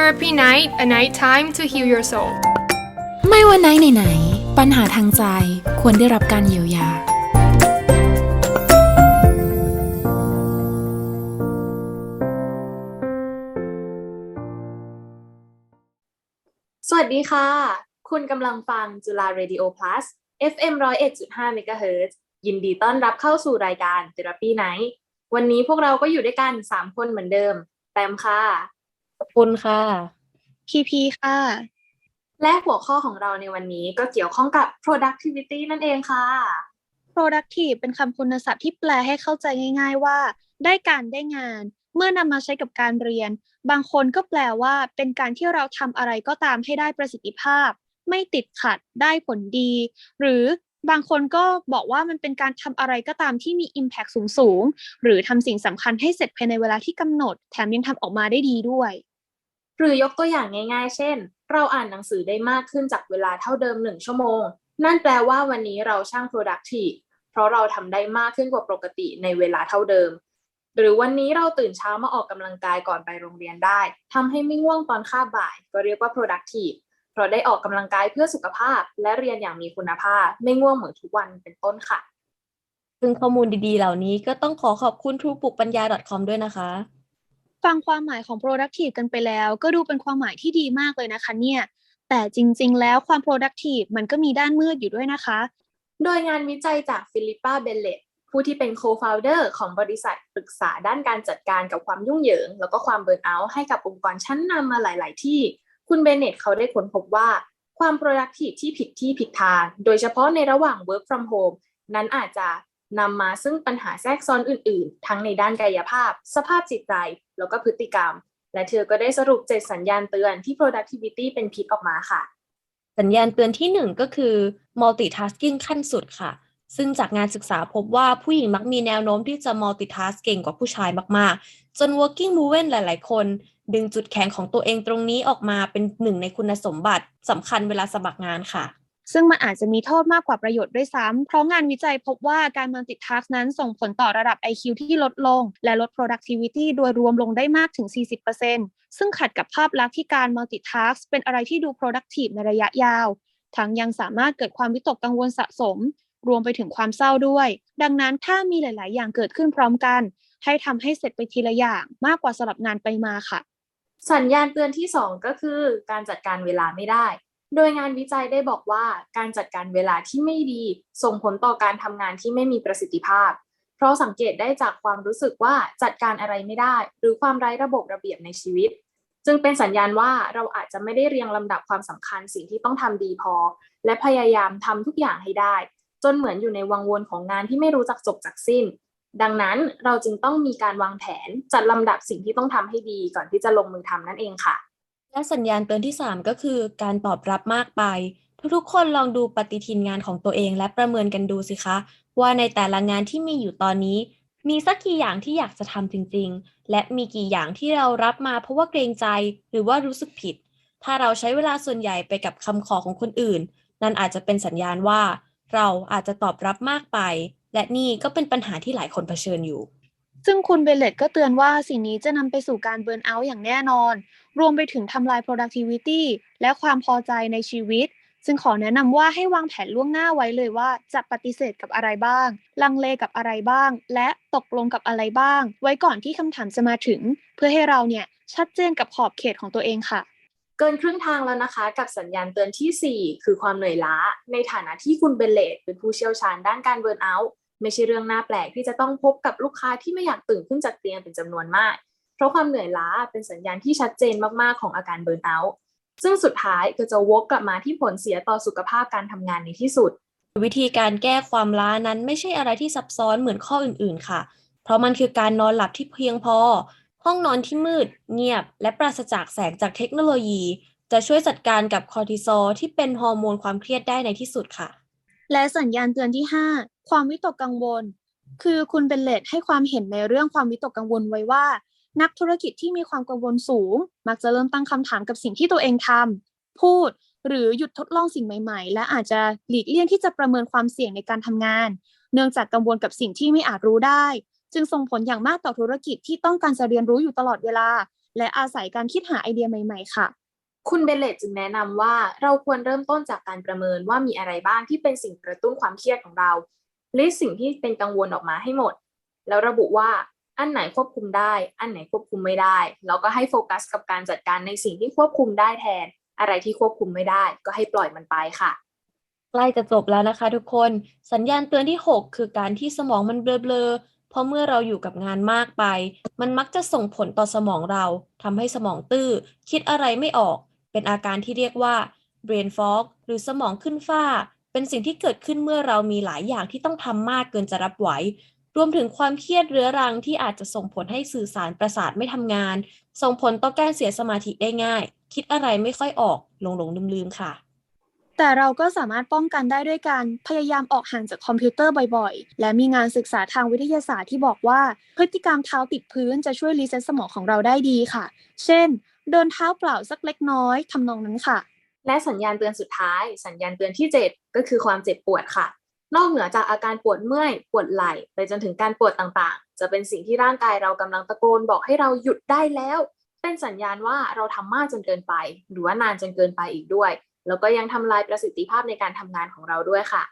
Therapy Night, a night time to heal your soul. ไม่ว่าไหนไหนๆปัญหาทางใจควรได้รับการเยียวยา สวัสดีค่ะ คุณกำลังฟังจุฬา Radio Plus FM 101.5 MHz ยินดีต้อนรับเข้าสู่รายการ Therapy Night วันนี้พวกเราก็อยู่ด้วยกัน 3 คนเหมือนเดิม แตมค่ะ คุณค่ะ พีพีค่ะ และหัวข้อของเราในวันนี้ก็เกี่ยวข้องกับ productivity นั่นเองค่ะ productive เป็นคำคุณศัพท์ที่แปลให้เข้าใจง่าย ๆ ว่า ได้การได้งาน เมื่อนำมาใช้กับการเรียน บางคนก็แปลว่า เป็นการที่เราทำอะไรก็ตามให้ได้ประสิทธิภาพ ไม่ติดขัดได้ผลดี หรือบางคนก็บอกว่ามันเป็นการทำอะไรก็ตามที่มี impact สูงๆหรือทำสิ่งสำคัญให้เสร็จภายในเวลาที่กำหนด แถมยังทำออกมาได้ดีด้วย หรือยกตัวอย่างง่าย ๆ เช่น เราอ่านหนังสือได้มากขึ้นจากเวลาเท่าเดิม 1 ชั่วโมง นั่นแปลว่าวันนี้เราช่าง productive เพราะเราทำได้มากขึ้นกว่าปกติในเวลาเท่าเดิม หรือวันนี้เราตื่นเช้ามาออกกำลังกายก่อนไปโรงเรียนได้ทำให้ไม่ง่วงตอนคาบบ่าย ก็เรียกว่า productive เพราะได้ออกกำลังกายเพื่อสุขภาพ และเรียนอย่างมีคุณภาพ ไม่ง่วงเหมือนทุกวันเป็นต้นค่ะซึ่งข้อมูลดีๆ เหล่านี้ก็ต้องขอขอบคุณทรูปุกปัญญา .com ด้วยนะคะ ฟังความหมายของ productive กันไปแล้ว ก็ดูเป็นความหมายที่ดีมากเลยนะคะเนี่ย แต่จริงๆ แล้วความ productive มันก็มีด้านมืดอยู่ด้วยนะคะ โดยงานวิจัยจากฟิลิปปาเบลเลตผู้ที่เป็น co-founder ของบริษัทปรึกษาด้านการจัดการกับความยุ่งเหยิง แล้วก็ความเบิร์นเอาท์ให้กับองค์กรชั้นนำมาหลาย ๆ ที่ คุณเบนเนตเขาได้ค้นพบว่าความ productive ที่ผิดที่ผิดทาง โดยเฉพาะในระหว่าง work from home นั้นอาจจะ นำมาซึ่งปัญหาแทรกซ้อนอื่น ๆ ทั้งในด้านกายภาพ สภาพจิตใจ แล้วก็พฤติกรรม และเธอก็ได้สรุปเจ็ดสัญญาณเตือนที่ productivity เป็นพิษออกมาค่ะ สัญญาณเตือนที่หนึ่งก็คือ multitasking ขั้นสุดค่ะ ซึ่งจากงานศึกษาพบว่าผู้หญิงมักมีแนวโน้มที่จะ multitask เก่งกว่าผู้ชายมาก ๆ จน working women หลาย ๆ คน ดึงจุดแข็งของตัวเองตรงนี้ออกมาเป็นหนึ่งในคุณสมบัติสำคัญเวลาสมัครงานค่ะ ซึ่งมันอาจจะมีโทษมากกว่าประโยชน์ด้วยซ้ำเพราะงานวิจัยพบว่าการ multitask นั้นส่งผลต่อระดับ IQ ที่ลดลง และลด productivity โดยรวมลงได้มากถึง 40%ซึ่งขัดกับภาพลักษณ์ที่การ multitask เป็นอะไรที่ดู productive ในระยะยาว ทั้งยังสามารถเกิดความวิตกกังวลสะสม รวมไปถึงความเศร้าด้วย ดังนั้นถ้ามีหลาย ๆ อย่างเกิดขึ้นพร้อมกัน ให้ทำให้เสร็จไปทีละอย่างมากกว่าสลับงานไปมาค่ะ สัญญาณเตือนที่ 2 ก็คือ การจัดการเวลาไม่ได้ โดยงานวิจัยได้บอกว่าการจัดการเวลาที่ไม่ดีส่งผลต่อการทำงานที่ไม่มีประสิทธิภาพ เพราะสังเกตได้จากความรู้สึกว่าจัดการอะไรไม่ได้ หรือความไร้ระบบระเบียบในชีวิต จึงเป็นสัญญาณว่าเราอาจจะไม่ได้เรียงลำดับความสำคัญสิ่งที่ต้องทำดีพอ และพยายามทำทุกอย่างให้ได้ จนเหมือนอยู่ในวังวนของงานที่ไม่รู้จักจบจากสิ้น ดังนั้นเราจึงต้องมีการวางแผนจัดลำดับสิ่งที่ต้องทำให้ดีก่อนที่จะลงมือทำนั่นเองค่ะ และสัญญาณเตือนที่ 3 ก็คือการตอบรับมากไป ทุกๆ คนลองดูปฏิทินงานของตัวเองและประเมินกันดูสิคะ ว่าในแต่ละงานที่มีอยู่ตอนนี้ มีสักกี่อย่างที่อยากจะทำจริง ๆ และมีกี่อย่างที่เรารับมาเพราะว่าเกรงใจหรือว่ารู้สึกผิด ถ้าเราใช้เวลาส่วนใหญ่ไปกับคำขอของคนอื่น นั่นอาจจะเป็นสัญญาณว่า เราอาจจะตอบรับมากไป และนี่ก็เป็นปัญหาที่หลายคนเผชิญอยู่ ซึ่งคุณเบลเลตก็เตือนว่าสิ่งนี้จะนำไปสู่การเบิร์นเอาท์อย่างแน่นอน รวมไปถึงทำลาย productivity และความพอใจในชีวิต ซึ่งขอแนะนำว่าให้วางแผนล่วงหน้าไว้เลยว่าจะปฏิเสธกับอะไรบ้าง ลังเลกับอะไรบ้าง และตกลงกับอะไรบ้าง ไว้ก่อนที่คำถามจะมาถึง เพื่อให้เราเนี่ยชัดเจนกับขอบเขตของตัวเองค่ะเกินครึ่งทางแล้วนะคะ กับสัญญาณเตือนทีสี่4 คือความเหนื่อยล้า ในฐานะที่คุณเบลเลตเป็นผู้เชี่ยวชาญด้านการเบิร์นเอาท์ ไม่ใช่เรื่องน่าแปลกที่จะต้องพบกับลูกค้าที่ไม่อยากตื่นขึ้นจากเตียงเป็นจำนวนมาก เพราะความเหนื่อยล้าเป็นสัญญาณที่ชัดเจนมากๆของอาการเบิร์นเอาท์ซึ่งสุดท้ายก็จะวกกลับมาที่ผลเสียต่อสุขภาพการทำงานในที่สุด วิธีการแก้ความล้านั้นไม่ใช่อะไรที่ซับซ้อนเหมือนข้ออื่นๆ ค่ะ เพราะมันคือการนอนหลับที่เพียงพอ ห้องนอนที่มืด เงียบ และปราศจากแสงจากเทคโนโลยี จะช่วยจัดการกับคอร์ติซอลที่เป็นฮอร์โมนความเครียดได้ในที่สุดค่ะ และสัญญาณเตือนที่ 5 ความวิตกกังวล คือคุณเบลเลตให้ความเห็นในเรื่องความวิตกกังวลไว้ว่า นักธุรกิจที่มีความกังวลสูง มักจะเริ่มตั้งคำถามกับสิ่งที่ตัวเองทำพูดหรือหยุดทดลองสิ่งใหม่ ๆ และอาจจะหลีกเลี่ยงที่จะประเมินความเสี่ยงในการทำงาน เนื่องจากกังวลกับสิ่งที่ไม่อาจรู้ได้ จึงส่งผลอย่างมากต่อธุรกิจที่ต้องการจะเรียนรู้อยู่ตลอดเวลา และอาศัยการคิดหาไอเดียใหม่ ๆ ค่ะ คุณเบลเลตจึงแนะนำว่าเราควรเริ่มต้นจากการประเมินว่ามีอะไรบ้างที่เป็นสิ่งกระตุ้นความเครียดของเรา ลิสต์สิ่งที่เป็นกังวลออกมาให้หมด แล้วระบุว่าอันไหนควบคุมได้ อันไหนควบคุมไม่ได้ แล้วก็ให้โฟกัสกับการจัดการในสิ่งที่ควบคุมได้แทน อะไรที่ควบคุมไม่ได้ ก็ให้ปล่อยมันไปค่ะ ใกล้จะจบแล้วนะคะ ทุกคน สัญญาณเตือนที่ 6 คือการที่สมองมันเบลอๆ เพราะเมื่อเราอยู่กับงานมากไป มันมักจะส่งผลต่อสมองเราทำให้สมองตื้อ คิดอะไรไม่ออก เป็นอาการที่เรียกว่า brain fog หรือสมองขึ้นฟ้า เป็นสิ่งที่เกิดขึ้นเมื่อเรามีหลายอย่างที่ต้องทำมากเกินจะรับไหว รวมถึงความเครียดเรื้อรังที่อาจจะส่งผลให้สื่อสารประสาทไม่ทำงาน ส่งผลต่อการเสียสมาธิได้ง่าย คิดอะไรไม่ค่อยออกหลงๆลืมๆค่ะ แต่เราก็สามารถป้องกันได้ด้วยการพยายามออกห่างจากคอมพิวเตอร์บ่อยๆ และมีงานศึกษาทางวิทยาศาสตร์ที่บอกว่า พฤติกรรมเท้าติดพื้นจะช่วยรีเซ็ตสมองของเราได้ดีค่ะ เช่น เดินเท้าเปล่าสักเล็กน้อยทำนองนั้นค่ะ และสัญญาณเตือนสุดท้าย สัญญาณเตือนที่ 7 ก็คือความเจ็บปวดค่ะ นอกเหนือจากอาการปวดเมื่อย ปวดไหล่ไปจนถึงการปวดต่างๆ จะเป็นสิ่งที่ร่างกายเรากำลังตะโกนบอกให้เราหยุดได้แล้ว เป็นสัญญาณว่าเราทำมากจนเกินไป หรือว่านานจนเกินไปอีกด้วย แล้วก็ยังทำลายประสิทธิภาพในการทำงานของเราด้วยค่ะ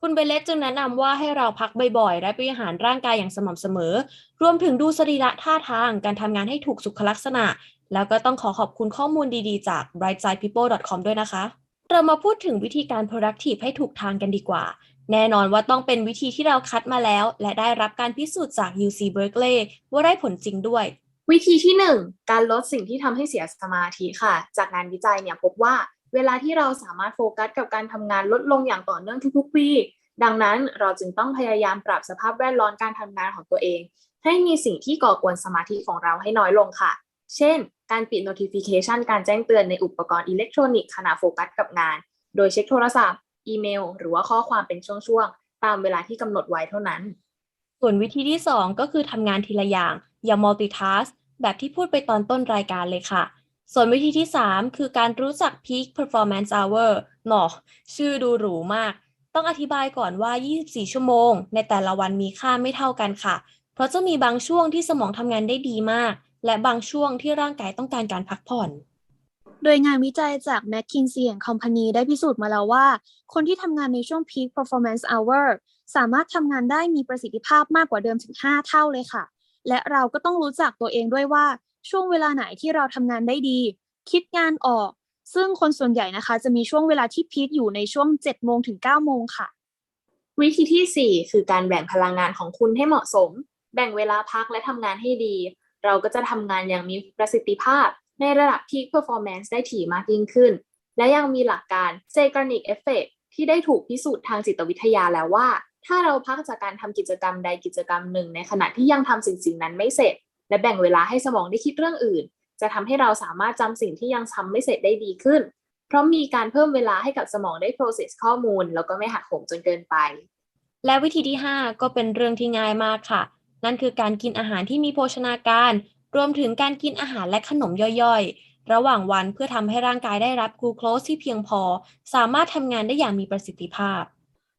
คุณเบลเลตจึงแนะนำว่าให้เราพักบ่อยๆ และบริหารร่างกายอย่างสม่ำเสมอ รวมถึงดูสรีระท่าทางการทำงานให้ถูกสุขลักษณะ แล้วก็ต้องขอขอบคุณข้อมูลดีๆ จาก brightsidepeople.com ด้วยนะคะ เรามาพูดถึงวิธีการ productive ให้ถูกทางกันดีกว่า แน่นอนว่าต้องเป็นวิธีที่เราคัดมาแล้ว และได้รับการพิสูจน์จาก UC Berkeley ว่าได้ผลจริงด้วย วิธีที่ 1 การลดสิ่งที่ทำให้เสียสมาธิค่ะ จากงานวิจัยเนี่ยพบว่าเวลาที่เราสามารถโฟกัสกับการทำงานลดลงอย่างต่อเนื่องทุกๆปี ดังนั้นเราจึงต้องพยายามปรับสภาพแวดล้อมการทำงานของตัวเอง ให้มีสิ่งที่ก่อกวนสมาธิของเราให้น้อยลงค่ะ เช่น การปิด notification การแจ้งเตือนในอุปกรณ์อิเล็กทรอนิกส์ขณะโฟกัสกับงาน โดยเช็คโทรศัพท์ อีเมล หรือว่าข้อความเป็นช่วงๆ ตามเวลาที่กำหนดไว้เท่านั้น ส่วนวิธีที่ 2 ก็คือทำงานทีละอย่าง อย่า multitask แบบที่พูดไปตอนต้นรายการเลยค่ะส่วนวิธีที่ 3 คือการรู้จัก peak performance hour หนอชื่อดูหรูมาก ต้องอธิบายก่อนว่า 24 ชั่วโมง ในแต่ละวันมีค่าไม่เท่ากันค่ะ เพราะจะมีบางช่วงที่สมองทำงานได้ดีมาก และบางช่วงที่ร่างกายต้องการการพักผ่อน โดยงานวิจัยจาก McKinsey Company ได้พิสูจน์มาแล้วว่า คนที่ทำงานในช่วง peak performance hour สามารถทำงานได้มีประสิทธิภาพมากกว่าเดิมถึง 5 เท่าเลยค่ะ และเราก็ต้องรู้จักตัวเองด้วยว่าช่วงเวลาไหนที่เราทำงานได้ดี คิดงานออก ซึ่งคนส่วนใหญ่นะคะ จะมีช่วงเวลาที่พีคอยู่ในช่วง 7 โมงถึง 9 โมงค่ะ วิธีที่ 4 คือการแบ่งพลังงานของคุณให้เหมาะสม แบ่งเวลาพักและทำงานให้ดี เราก็จะทำงานอย่างมีประสิทธิภาพในระดับ peak performance ได้ถี่มากยิ่งขึ้น และยังมีหลักการ Zeigarnik Effect ที่ได้ถูกพิสูจน์ทางจิตวิทยาแล้วว่า ถ้าเราพักจากการทำกิจกรรมใดกิจกรรมหนึ่ง ในขณะที่ยังทำสิ่งสิ่งนั้นไม่เสร็จ และแบ่งเวลาให้สมองได้คิดเรื่องอื่น จะทำให้เราสามารถจำสิ่งที่ยังทำไม่เสร็จได้ดีขึ้น เพราะมีการเพิ่มเวลาให้กับสมองได้ process ข้อมูล แล้วก็ไม่หักโหมจนเกินไป และวิธีที่ 5 ก็เป็นเรื่องที่ง่ายมากค่ะ นั่นคือการกินอาหารที่มีโภชนาการ รวมถึงการกินอาหารและขนมย่อยๆ ระหว่างวันเพื่อทำให้ร่างกายได้รับกลูโคสที่เพียงพอ สามารถทำงานได้อย่างมีประสิทธิภาพ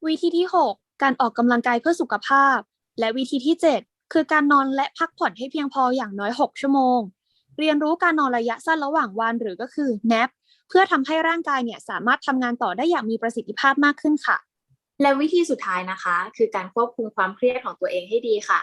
วิธีที่ 6 การออกกำลังกายเพื่อสุขภาพ และวิธีที่ 7 คือการนอนและพักผ่อนให้เพียงพออย่างน้อย 6 ชั่วโมง เรียนรู้การนอนระยะสั้นระหว่างวันหรือก็คือ nap เพื่อทำให้ร่างกายเนี่ยสามารถทำงานต่อได้อย่างมีประสิทธิภาพมากขึ้นค่ะ และวิธีสุดท้ายนะคะ คือการควบคุมความเครียดของตัวเองให้ดีค่ะ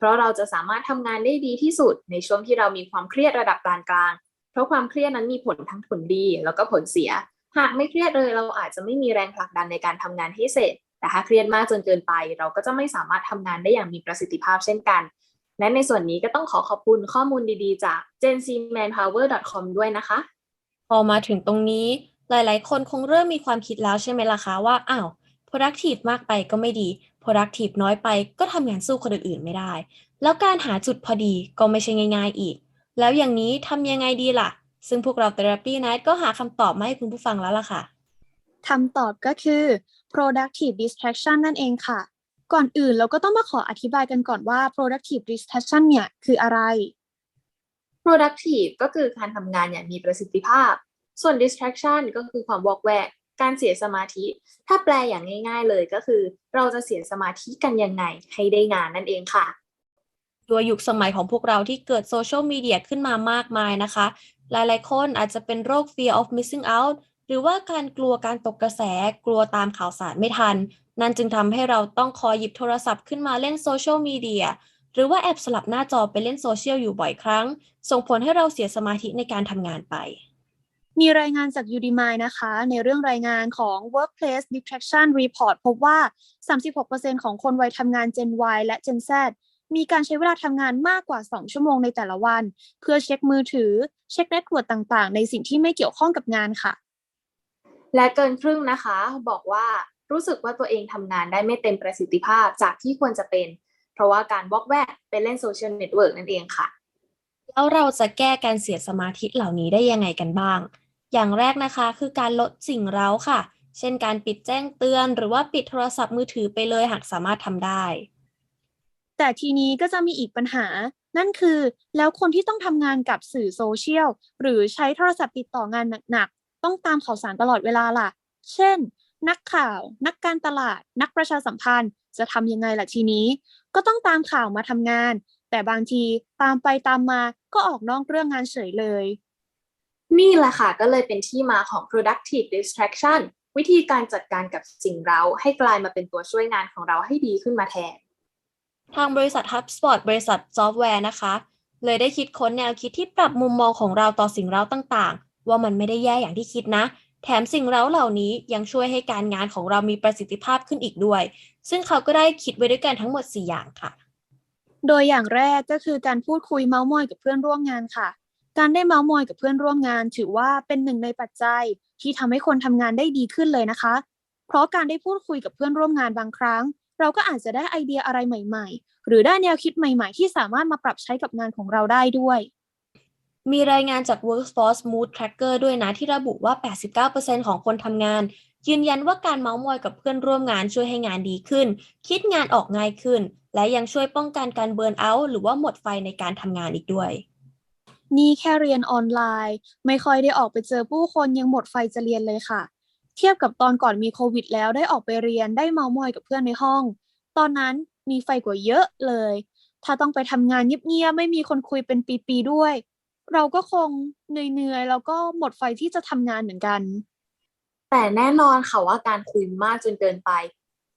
เพราะเราจะสามารถทำงานได้ดีที่สุดในช่วงที่เรามีความเครียดระดับปานกลาง เพราะความเครียดนั้นมีผลทั้งผลดีแล้วก็ผลเสีย หากไม่เครียดเลยเราอาจจะไม่มีแรงผลักดันในการทำงานให้เสร็จ แต่ถ้าเครียดมากจนเกินไป เราก็จะไม่สามารถทำงานได้อย่างมีประสิทธิภาพเช่นกัน และในส่วนนี้ก็ต้องขอขอบคุณข้อมูลดีๆ จาก gencmanpower.com ด้วยนะคะ พอมาถึงตรงนี้หลาย ๆ คนคงเริ่มมีความคิดแล้วใช่ไหมล่ะคะว่าอ้าว productive มากไปก็ไม่ดี productive น้อยไป ก็ทำงานสู้คนอื่นๆไม่ได้ แล้วการหาจุดพอดีก็ไม่ใช่ง่าย ๆอีก แล้วอย่างนี้ทำยังไงดีล่ะ ซึ่งพวกเรา Therapy Night ก็หาคำตอบมาให้คุณผู้ฟังแล้วล่ะค่ะคำตอบก็คือ productive distraction นั่นเองค่ะ ก่อนอื่นเราก็ต้องมาขออธิบายกันก่อนว่า productive distraction เนี่ยคืออะไร productive ก็คือการทำงานอย่างมีประสิทธิภาพ ส่วน distraction ก็คือความวอกแวก การเสียสมาธิ ถ้าแปลอย่างง่าย ๆเลยก็คือ เราจะเสียสมาธิกันยังไงให้ได้งานนั่นเองค่ะด้วยุคสมัยของพวกเราที่เกิดโซเชียลมีเดียขึ้นมามากมายนะคะ หลายๆคนอาจจะเป็นโรค fear of missing out หรือว่าการกลัวการตกกระแส กลัวตามข่าวสารไม่ทัน นั่นจึงทำให้เราต้องคอยหยิบโทรศัพท์ขึ้นมาเล่นโซเชียลมีเดียหรือว่าแอบสลับหน้าจอไปเล่นโซเชียลอยู่บ่อยครั้ง ส่งผลให้เราเสียสมาธิในการทำงานไป มีรายงานจาก Udemy นะคะ ในเรื่องรายงานของ Workplace Distraction Report พบว่า 36%ของคนวัยทำงาน Gen Y และ Gen Z มีการใช้เวลาทำงานมากกว่า 2 ชั่วโมงในแต่ละวัน เพื่อเช็คมือถือ เช็คเน็ตเวิร์กต่างๆ ในสิ่งที่ไม่เกี่ยวข้องกับงานค่ะ และเกินครึ่งนะคะ บอกว่ารู้สึกว่าตัวเองทำงานได้ไม่เต็มประสิทธิภาพจากที่ควรจะเป็น เพราะว่าการวอกแวกไปเล่นโซเชียลเน็ตเวิร์กนั่นเองค่ะ แล้วเราจะแก้การเสียสมาธิเหล่านี้ได้ยังไงกันบ้าง อย่างแรกนะคะคือการลดสิ่งเร้าค่ะ เช่นการปิดแจ้งเตือน หรือว่าปิดโทรศัพท์มือถือไปเลยหากสามารถทำได้ แต่ทีนี้ก็จะมีอีกปัญหา นั่นคือแล้วคนที่ต้องทำงานกับสื่อโซเชียลหรือใช้โทรศัพท์ติดต่องานหนักๆ ต้องตามข่าวสารตลอดเวลาล่ะ เช่น นักข่าว นักการตลาด นักประชาสัมพันธ์ จะทำยังไงล่ะทีนี้ ก็ต้องตามข่าวมาทำงาน แต่บางทีตามไปตามมาก็ออกนอกเรื่องงานเฉยเลย นี่แหละค่ะก็เลยเป็นที่มาของ productive distraction วิธีการจัดการกับสิ่งเร้าให้กลายมาเป็นตัวช่วยงานของเราให้ดีขึ้นมาแทน ทางบริษัท HubSpot บริษัทซอฟต์แวร์นะคะ เลยได้คิดค้นแนวคิดที่ปรับมุมมองของเราต่อสิ่งเร้าต่างๆ ว่ามันไม่ได้แย่อย่างที่คิดนะ แถมสิ่งเร้าเหล่านี้ยังช่วยให้การงานของเรามีประสิทธิภาพขึ้นอีกด้วย ซึ่งเขาก็ได้คิดไว้ด้วยกันทั้งหมด 4 อย่างค่ะ โดยอย่างแรกก็คือการพูดคุยเมาส์มอยกับเพื่อนร่วมงานค่ะ การได้เมาส์มอยกับเพื่อนร่วมงาน ถือว่าเป็นหนึ่งในปัจจัย ที่ทำให้คนทำงานได้ดีขึ้นเลยนะคะ เพราะการได้พูดคุยกับเพื่อนร่วมงานบางครั้ง เราก็อาจจะได้ไอเดียอะไรใหม่ ๆ หรือได้แนวคิดใหม่ ๆ ที่สามารถมาปรับใช้กับงานของเราได้ด้วย มีรายงานจาก Workforce Mood Tracker ด้วยนะที่ระบุว่า 89%ของคนทำงาน ยืนยันว่าการเมาส์มอยกับเพื่อนร่วมงานช่วยให้งานดีขึ้น คิดงานออกง่ายขึ้น และยังช่วยป้องกันการเบิร์นเอาท์หรือว่าหมดไฟในการทำงานอีกด้วย นี่แค่เรียนออนไลน์ ไม่ค่อยได้ออกไปเจอผู้คนยังหมดไฟจะเรียนเลยค่ะ เทียบกับตอนก่อนมีโควิด แล้วได้ออกไปเรียนได้เมามอยกับเพื่อนในห้อง ตอนนั้นมีไฟกว่าเยอะเลย ถ้าต้องไปทำงานเงียบๆไม่มีคนคุยเป็นปีๆด้วย เราก็คงเหนื่อยๆแล้วก็หมดไฟที่จะทำงานเหมือนกัน แต่แน่นอนค่ะว่าการคุยมากจนเกินไป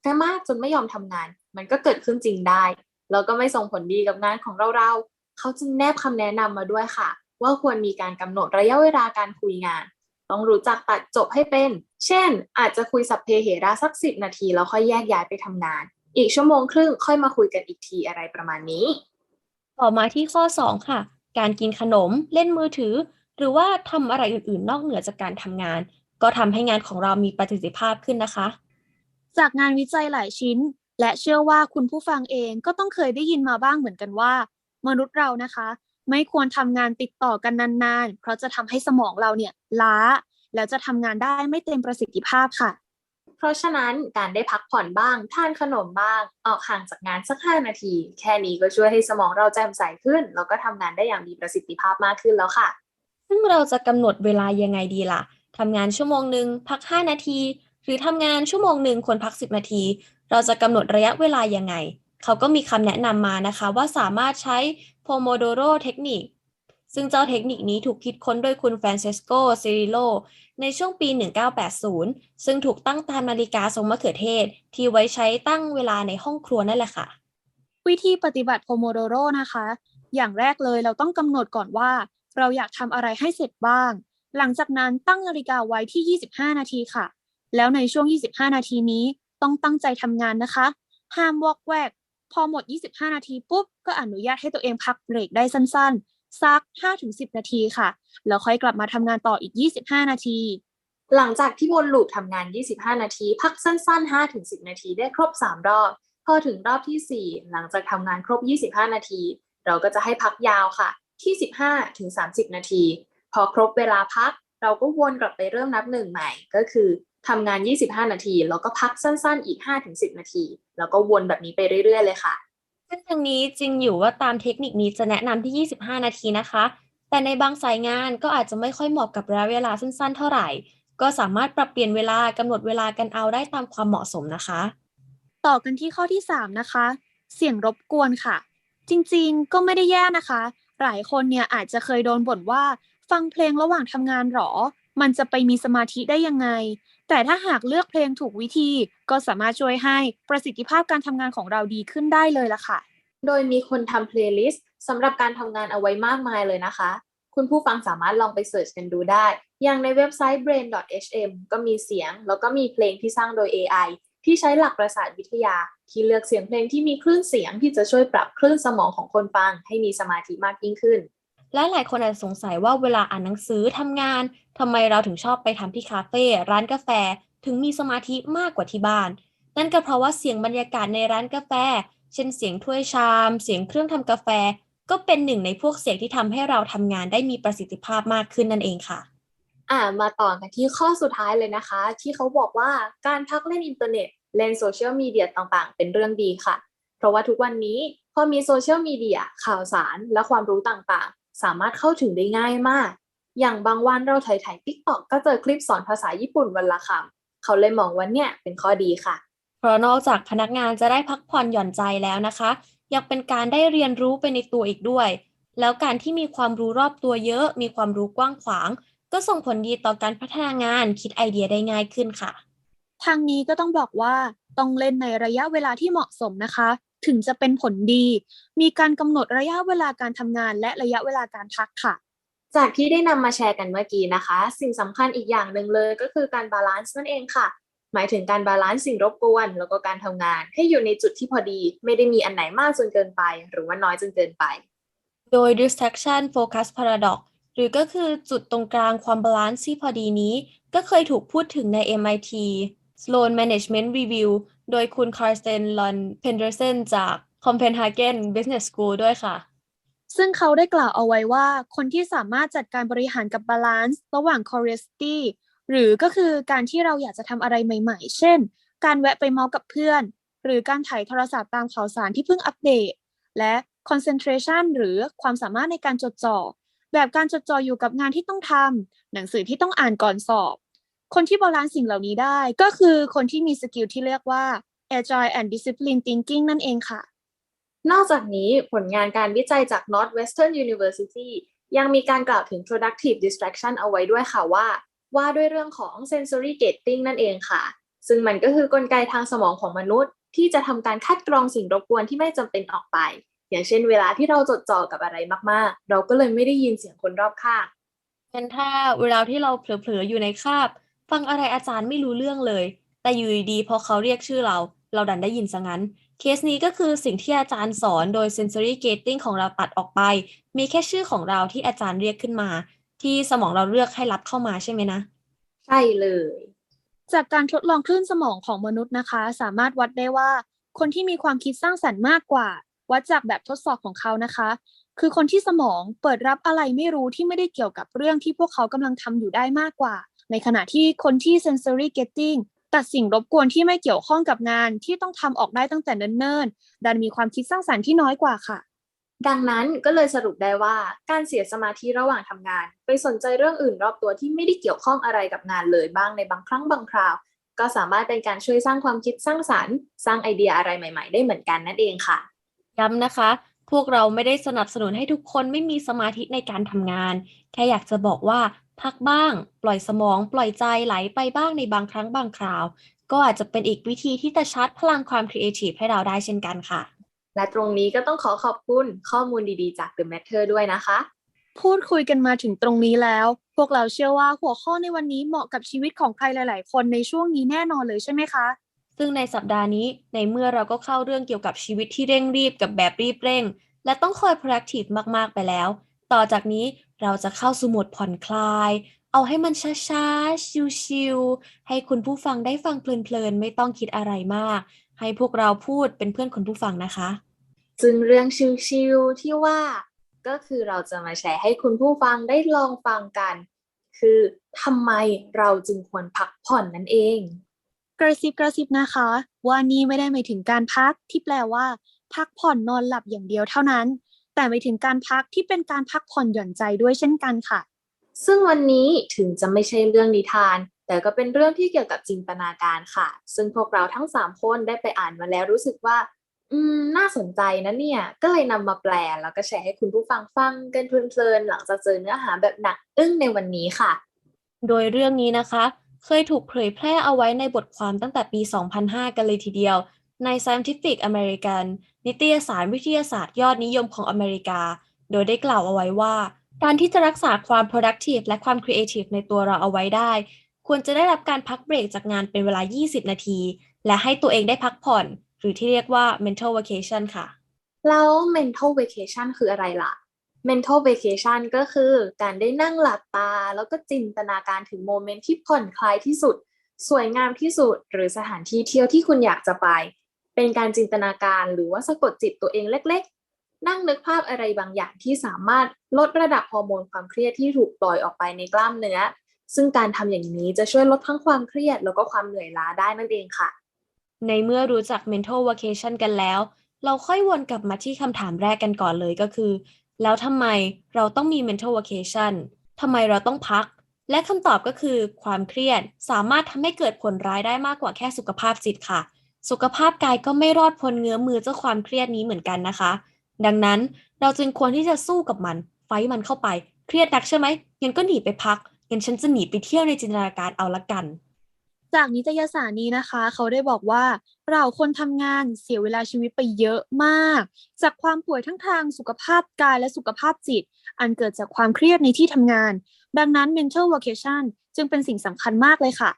แค่มากจนไม่ยอมทำงาน มันก็เกิดขึ้นจริงได้แล้วก็ไม่ส่งผลดีกับงานของเราๆ เขาจึงแนบคำแนะนำมาด้วยค่ะ ว่าควรมีการกำหนดระยะเวลาการคุยงาน ต้องรู้จักตัดจบให้เป็น เช่น อาจจะคุยสัพเพเหระสักสิบนาทีแล้วค่อยแยกย้ายไปทำงาน อีกชั่วโมงครึ่งค่อยมาคุยกันอีกทีอะไรประมาณนี้ ต่อมาที่ข้อ 2 ค่ะ การกินขนม เล่นมือถือ หรือว่าทำอะไรอื่นๆ นอกเหนือจากการทำงาน ก็ทำให้งานของเรามีประสิทธิภาพขึ้นนะคะ จากงานวิจัยหลายชิ้นและเชื่อว่าคุณผู้ฟังเองก็ต้องเคยได้ยินมาบ้างเหมือนกันว่า มนุษย์เรานะคะ ไม่ควรทำงานติดต่อกันนานๆ เพราะจะทำให้สมองเราเนี่ยล้า แล้วจะทำงานได้ไม่เต็มประสิทธิภาพค่ะ เพราะฉะนั้นการได้พักผ่อนบ้างทานขนมบ้าง ออกห่างจากงานสัก 5 นาที แค่นี้ก็ช่วยให้สมองเราแจ่มใสขึ้น แล้วก็ทำงานได้อย่างมีประสิทธิภาพมากขึ้นแล้วค่ะ ซึ่งเราจะกำหนดเวลายังไงดีล่ะทำงานชั่วโมงหนึ่งพัก 5 นาที หรือทำงานชั่วโมงหนึ่งควรพัก 10 นาที เราจะกำหนดระยะเวลายังไง เขาก็มีคำแนะนำมานะคะว่าสามารถใช้ Pomodoro เทคนิคซึ่งเจ้าเทคนิคนี้ถูกคิดค้นโดยคุณแฟรนเซสโกซิริโล ในช่วงปี 1980 ซึ่งถูกตั้งตามนาฬิกาทรงมะเขือเทศ ที่ไว้ใช้ตั้งเวลาในห้องครัวนั่นแหละค่ะ วิธีปฏิบัติโพโมโดโรนะคะ อย่างแรกเลยเราต้องกำหนดก่อนว่า เราอยากทำอะไรให้เสร็จบ้าง หลังจากนั้นตั้งนาฬิกาไว้ที่ 25 นาทีค่ะ แล้วในช่วง 25 นาทีนี้ต้องตั้งใจทำงานนะคะ ห้ามวอกแวก พอหมด 25 นาทีปุ๊บ ก็อนุญาตให้ตัวเองพักเบรกได้สั้นๆ สัก 5-10 นาทีค่ะ แล้วค่อยกลับมาทำงานต่ออีก 25 นาที หลังจากที่วนลูปทำงาน 25 นาที พักสั้น ๆ 5-10 นาทีได้ครบ 3 รอบ พอถึงรอบที่ 4 หลังจากทำงานครบ 25 นาที เราก็จะให้พักยาวค่ะ ที่ 15-30 นาที พอครบเวลาพัก เราก็วนกลับไปเริ่มนับหนึ่งใหม่ ก็คือ ทำงาน 25 นาที แล้วก็พักสั้นๆ อีก 5-10 นาที แล้วก็วนแบบนี้ไปเรื่อยๆ เลยค่ะซึ่งทางนี้จริงอยู่ว่าตามเทคนิคนี้จะแนะนำที่ 25 นาทีนะคะ แต่ในบางสายงานก็อาจจะไม่ค่อยเหมาะกับระยะเวลาสั้นๆ เท่าไหร่ ก็สามารถปรับเปลี่ยนเวลากำหนดเวลากันเอาได้ตามความเหมาะสมนะคะ ต่อกันที่ข้อที่ 3 นะคะ เสียงรบกวนค่ะ จริงๆ ก็ไม่ได้แย่นะคะ หลายคนเนี่ยอาจจะเคยโดนบ่นว่า ฟังเพลงระหว่างทำงานหรอ มันจะไปมีสมาธิได้ยังไง แต่ถ้าหากเลือกเพลงถูกวิธีก็สามารถช่วยให้ประสิทธิภาพการทำงานของเราดีขึ้นได้เลยล่ะค่ะ โดยมีคนทำเพลย์ลิสต์สำหรับการทำงานเอาไว้มากมายเลยนะคะ คุณผู้ฟังสามารถลองไปเสิร์ชกันดูได้ อย่างในเว็บไซต์ brain.hm ก็มีเสียง แล้วก็มีเพลงที่สร้างโดย AI ที่ใช้หลักประสาทวิทยา ที่เลือกเสียงเพลงที่มีคลื่นเสียงที่จะช่วยปรับคลื่นสมองของคนฟังให้มีสมาธิมากยิ่งขึ้น และหลายคนอาจจะสงสัยว่าเวลาอ่านหนังสือทำงานทำไมเราถึงชอบไปทำที่คาเฟ่ร้านกาแฟ ถึงมีสมาธิมากกว่าที่บ้าน นั่นก็เพราะว่าเสียงบรรยากาศในร้านกาแฟ เช่นเสียงถ้วยชาม เสียงเครื่องทำกาแฟ ก็เป็นหนึ่งในพวกเสียงที่ทำให้เราทำงานได้มีประสิทธิภาพมากขึ้นนั่นเองค่ะอ่ามาต่อกันที่ข้อสุดท้ายเลยนะคะ ที่เขาบอกว่าการพักเล่นอินเทอร์เน็ตเล่นโซเชียลมีเดียต่างๆ เป็นเรื่องดีค่ะ เพราะว่าทุกวันนี้พอมีโซเชียลมีเดียข่าวสารและความรู้ต่างๆ สามารถเข้าถึงได้ง่ายมาก อย่างบางวันเราถ่ายถ่ายติ๊กต็อกก็เจอคลิปสอนภาษาญี่ปุ่นวันละคำเขาเลยมองว่าเนี่ยเป็นข้อดีค่ะ เพราะนอกจากพนักงานจะได้พักผ่อนหย่อนใจแล้วนะคะ ยังเป็นการได้เรียนรู้ไปในตัวอีกด้วย แล้วการที่มีความรู้รอบตัวเยอะ มีความรู้กว้างขวาง ก็ส่งผลดีต่อการพัฒนางานคิดไอเดียได้ง่ายขึ้นค่ะ ทางนี้ก็ต้องบอกว่าต้องเล่นในระยะเวลาที่เหมาะสมนะคะ ถึงจะเป็นผลดี มีการกำหนดระยะเวลาการทำงานและระยะเวลาการพักค่ะ จากที่ได้นำมาแชร์กันเมื่อกี้นะคะ สิ่งสำคัญอีกอย่างหนึ่งเลยก็คือการบาลานซ์นั่นเองค่ะ หมายถึงการบาลานซ์สิ่งรบกวน แล้วก็การทำงาน ให้อยู่ในจุดที่พอดี ไม่ได้มีอันไหนมากจนเกินไป หรือว่าน้อยจนเกินไป โดย distraction focus paradox หรือก็คือจุดตรงกลางความบาลานซ์ที่พอดีนี้ ก็เคยถูกพูดถึงใน MIT Loan Management Review โดยคุณ Karsten Lund Pedersen จาก Copenhagen Business School ด้วยค่ะ ซึ่งเขาได้กล่าวเอาไว้ว่า คนที่สามารถจัดการบริหารกับบาลานซ์ระหว่าง curiosity หรือก็คือการที่เราอยากจะทำอะไรใหม่ๆ เช่น การแวะไปเมาส์กับเพื่อน หรือการถ่ายโทรศัพท์ตามข่าวสารที่เพิ่งอัปเดต และ concentration หรือความสามารถในการจดจ่อ แบบการจดจ่ออยู่กับงานที่ต้องทำหนังสือที่ต้องอ่านก่อนสอบ คนที่บาลานซ์สิ่งเหล่านี้ได้ก็คือคนที่มีสกิลที่เรียกว่า agile and discipline thinking นั่นเองค่ะ นอกจากนี้ผลงานการวิจัยจาก Northwestern University ยังมีการกล่าวถึง productive distraction เอาไว้ด้วยค่ะว่า ว่าด้วยเรื่องของ sensory gating นั่นเองค่ะ ซึ่งมันก็คือกลไกทางสมองของมนุษย์ ที่จะทำการคัดกรองสิ่งรบกวนที่ไม่จำเป็นออกไป อย่างเช่นเวลาที่เราจดจ่อกับอะไรมากๆ เราก็เลยไม่ได้ยินเสียงคนรอบข้างงั้นถ้าเวลาที่เราเผลอๆอยู่ในคาบ ฟังอะไรอาจารย์ไม่รู้เรื่องเลย แต่อยู่ดีๆพอเขาเรียกชื่อเรา เราดันได้ยินซะงั้น เคสนี้ก็คือสิ่งที่อาจารย์สอนโดย sensory gating ของเราตัดออกไป มีแค่ชื่อของเราที่อาจารย์เรียกขึ้นมา ที่สมองเราเลือกให้รับเข้ามาใช่ไหมนะ ใช่เลย จากการทดลองคลื่นสมองของมนุษย์นะคะ สามารถวัดได้ว่า คนที่มีความคิดสร้างสรรค์มากกว่า วัดจากแบบทดสอบของเขานะคะ คือคนที่สมองเปิดรับอะไรไม่รู้ที่ไม่ได้เกี่ยวกับเรื่องที่พวกเขากำลังทำอยู่ได้มากกว่า ในขณะที่คนที่ sensory getting ตัดสิ่งรบกวนที่ไม่เกี่ยวข้องกับงานที่ต้องทำออกได้ตั้งแต่เนิ่นๆ ดันมีความคิดสร้างสรรค์ที่น้อยกว่าค่ะ ดังนั้นก็เลยสรุปได้ว่าการเสียสมาธิระหว่างทำงาน ไปสนใจเรื่องอื่นรอบตัวที่ไม่ได้เกี่ยวข้องอะไรกับงานเลยบ้างในบางครั้งบางคราว ก็สามารถเป็นการช่วยสร้างความคิดสร้างสรรค์ สร้างไอเดียอะไรใหม่ ๆ ได้เหมือนกันนั่นเองค่ะ ย้ำนะคะ พวกเราไม่ได้สนับสนุนให้ทุกคนไม่มีสมาธิในการทำงาน แค่อยากจะบอกว่า พักบ้าง ปล่อยสมอง ปล่อยใจไหลไปบ้างในบางครั้งบางคราว ก็อาจจะเป็นอีกวิธีที่จะชาร์จพลังความครีเอทีฟให้เราได้เช่นกันค่ะ และตรงนี้ก็ต้องขอขอบคุณข้อมูลดีๆจาก The Matter ด้วยนะคะ พูดคุยกันมาถึงตรงนี้แล้ว พวกเราเชื่อว่าหัวข้อในวันนี้เหมาะกับชีวิตของใครหลาย ๆ คนในช่วงนี้แน่นอนเลยใช่ไหมคะซึ่งในสัปดาห์นี้ในเมื่อเราก็เข้าเรื่องเกี่ยวกับชีวิตที่เร่งรีบกับแบบรีบเร่ง และต้องคอย productive มาก ๆ ไปแล้ว ต่อจากนี้ เราจะเข้าสู่โหมดผ่อนคลาย เอาให้มันช้าๆ ชิลๆให้คุณผู้ฟังได้ฟังเพลินๆ ไม่ต้องคิดอะไรมาก ให้พวกเราพูดเป็นเพื่อนคุณผู้ฟังนะคะ ซึ่งเรื่องชิลๆที่ว่าก็คือเราจะมาแชร์ให้คุณผู้ฟังได้ลองฟังกัน คือทำไมเราจึงควรพักผ่อนนั่นเอง กระซิบกระซิบนะคะ ว่านี่ไม่ได้หมายถึงการพักที่แปลว่า พักผ่อนนอนหลับอย่างเดียวเท่านั้น แต่หมายถึงการพักที่เป็นการพักผ่อนหย่อนใจด้วยเช่นกันค่ะ ซึ่งวันนี้ถึงจะไม่ใช่เรื่องนิทาน แต่ก็เป็นเรื่องที่เกี่ยวกับจินตนาการค่ะ ซึ่งพวกเราทั้ง 3 คนได้ไปอ่านมาแล้วรู้สึกว่า อืม น่าสนใจนะเนี่ย ก็เลยนำมาแปลแล้วก็แชร์ให้คุณผู้ฟังฟังกันเพลินๆหลังจากเจอเนื้อหาแบบหนักอึ้งในวันนี้ค่ะ โดยเรื่องนี้นะคะ เคยถูกเผยแพร่เอาไว้ในบทความตั้งแต่ปี 2005 กันเลยทีเดียว ใน Scientific American นิตยสารวิทยาศาสตร์ยอดนิยมของอเมริกา โดยได้กล่าวเอาไว้ว่า การที่จะรักษาความ productive และความ creative ในตัวเราเอาไว้ได้ ควรจะได้รับการพักเบรกจากงานเป็นเวลา 20 นาที และให้ตัวเองได้พักผ่อน หรือที่เรียกว่า mental vacation ค่ะ แล้ว mental vacation คืออะไรล่ะ mental vacation ก็คือการได้นั่งหลับตา แล้วก็จินตนาการถึงโมเมนต์ที่ผ่อนคลายที่สุด สวยงามที่สุด หรือสถานที่เที่ยวที่คุณอยากจะไป เป็นการจินตนาการหรือว่าสะกดจิตตัวเองเล็กๆ นั่งนึกภาพอะไรบางอย่างที่สามารถลดระดับฮอร์โมนความเครียดที่ถูกปล่อยออกไปในกล้ามเนื้อ ซึ่งการทำอย่างนี้จะช่วยลดทั้งความเครียด แล้วก็ความเหนื่อยล้าได้นั่นเองค่ะ ในเมื่อรู้จัก mental vacation กันแล้ว เราค่อยวนกลับมาที่คำถามแรกกันก่อนเลยก็คือ แล้วทำไมเราต้องมี mental vacation ทำไมเราต้องพักและคำตอบก็คือความเครียดสามารถทำให้เกิดผลร้ายได้มากกว่าแค่สุขภาพจิตค่ะ สุขภาพกายก็ไม่รอดพ้นเงื้อมือเจ้าความเครียดนี้เหมือนกันนะคะ ดังนั้นเราจึงควรที่จะสู้กับมัน ไฟมันเข้าไป เครียดนักใช่ไหมงั้นก็หนีไปพักงั้นฉันจะหนีไปเที่ยวในจินตนาการเอาละกัน จากนิตยสารนี้นะคะ เขาได้บอกว่าเราคนทำงานเสียเวลาชีวิตไปเยอะมาก จากความป่วยทั้งทางสุขภาพกายและสุขภาพจิต อันเกิดจากความเครียดในที่ทำงาน ดังนั้น mental vacation จึงเป็นสิ่งสำคัญมากเลยค่ะ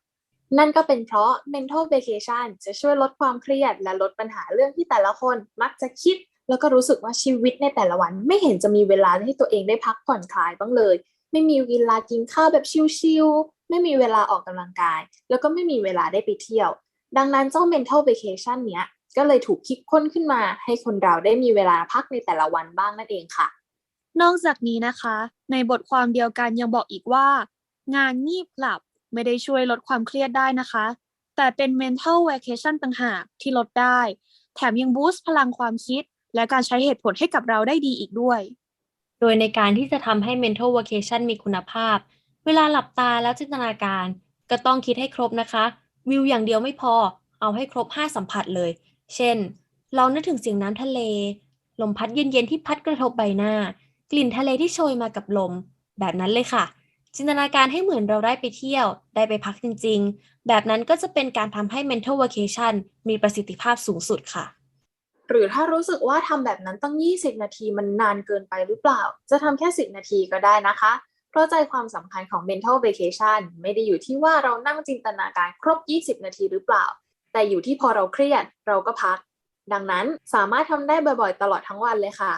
นั่นก็เป็นเพราะ mental vacation จะช่วยลดความเครียด และลดปัญหาเรื่องที่แต่ละคนมักจะคิด แล้วก็รู้สึกว่าชีวิตในแต่ละวัน ไม่เห็นจะมีเวลาให้ตัวเองได้พักผ่อนคลายบ้างเลย ไม่มีเวลากินข้าวแบบชิลๆไม่มีเวลาออกกำลังกาย แล้วก็ไม่มีเวลาได้ไปเที่ยว ดังนั้นเจ้า mental vacation เนี้ยก็เลยถูกคิดค้นขึ้นมา ให้คนเราได้มีเวลาพักในแต่ละวันบ้างนั่นเองค่ะ นอกจากนี้นะคะ ในบทความเดียวกันยังบอกอีกว่า งานงีบหลับ ไม่ได้ช่วยลดความเครียดได้นะคะ แต่เป็น mental vacation ต่างหากที่ลดได้ แถมยังบูสต์พลังความคิด และการใช้เหตุผลให้กับเราได้ดีอีกด้วย โดยในการที่จะทำให้ mental vacation มีคุณภาพ เวลาหลับตาแล้วจินตนาการ ก็ต้องคิดให้ครบนะคะ วิวอย่างเดียวไม่พอ เอาให้ครบ 5 สัมผัสเลย เช่นลองนึกถึงเสียงน้ำทะเล ลมพัดเย็นๆที่พัดกระทบใบหน้า กลิ่นทะเลที่โชยมากับลม แบบนั้นเลยค่ะ จินตนาการให้เหมือนเราได้ไปเที่ยว ได้ไปพักจริง ๆ แบบนั้นก็จะเป็นการทำให้ mental vacation มีประสิทธิภาพสูงสุดค่ะ หรือถ้ารู้สึกว่าทำแบบนั้นตั้ง 20 นาทีมันนานเกินไปหรือเปล่า จะทำแค่ 10 นาทีก็ได้นะคะ เพราะใจความสำคัญของ mental vacation ไม่ได้อยู่ที่ว่าเรานั่งจินตนาการครบ 20 นาทีหรือเปล่า แต่อยู่ที่พอเราเครียดเราก็พัก ดังนั้นสามารถทำได้บ่อยๆ ตลอดทั้งวันเลยค่ะ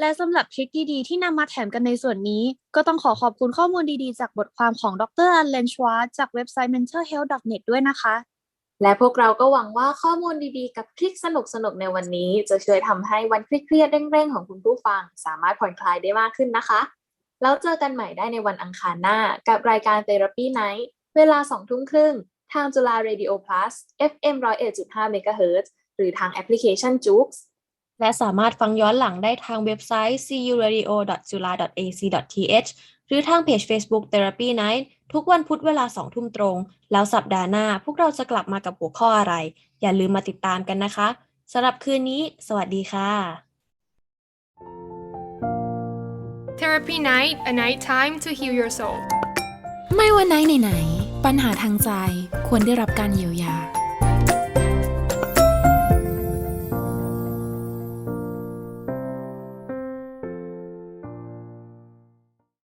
และสำหรับทริคดีๆที่นำมาแถมกันในส่วนนี้ ก็ต้องขอขอบคุณข้อมูลดีๆ จากบทความของดรอันเลนชวาจากเว็บไซต์ mentalhealth.net ด้วยนะคะ และพวกเราก็หวังว่าข้อมูลดีๆ กับทริคสนุกๆ ในวันนี้ จะช่วยทำให้วันเครียดๆเร่งๆ ของคุณผู้ฟัง สามารถผ่อนคลายได้มากขึ้นนะคะ แล้วเจอกันใหม่ได้ในวันอังคารหน้า กับรายการ Therapy Night เวลา2ทุ่มครึ่งทางจุฬา Radio Plus FM 101.5 MHz หรือทางแอปพลิเคชัน j o o x และสามารถฟังย้อนหลังได้ทางเว็บไซต์ curadio.jula.ac.th หรือทางเพจ Facebook Therapy Night ทุกวันพุธเวลา2ทุ่มตรง แล้วสัปดาห์หน้าพวกเราจะกลับมากับหัวข้ออะไร อย่าลืมมาติดตามกันนะคะสำหรับคืนนี้ สวัสดีค่ะ Therapy Night, a night time to heal your soul. ไม่ว่าไหนไหนๆปัญหาทางใจควรได้รับการเยียวยา